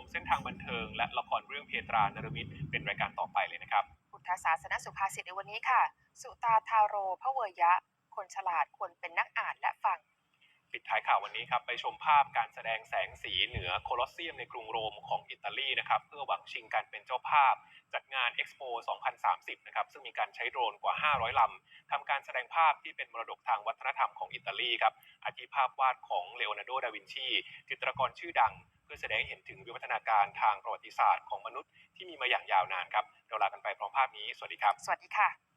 มเส้นทางบันเทิง และละครเรื่องเพตรานรมิตรเป็นรายการต่อไปเลยนะครับพุทธศาสนสุภาษิตในวันนี้ค่ะ สุตาทาโรพระเวยะ คนฉลาดควรเป็นนักอ่านและฟังปิดท้ายข่าววันนี้ครับไปชมภาพการแสดงแสงสีเหนือโคลอสเซียมในกรุงโรมของอิตาลีนะครับเพื่อหวังชิงการเป็นเจ้าภาพ จัดงาน Expo 2030 นะครับซึ่งมีการใช้โดรนกว่า 500 ลำทำการแสดงภาพที่เป็นมรดกทางวัฒนธรรมของอิตาลีครับอาทิภาพวาดของเลโอนาร์โด ดาวินชี จิตรกรชื่อดังเพื่อแสดงให้เห็นถึงวิวัฒนาการทางประวัติศาสตร์ของมนุษย์ที่มีมาอย่างยาวนานครับเราลากันไปพร้อมภาพนี้ สวัสดีครับ สวัสดีค่ะ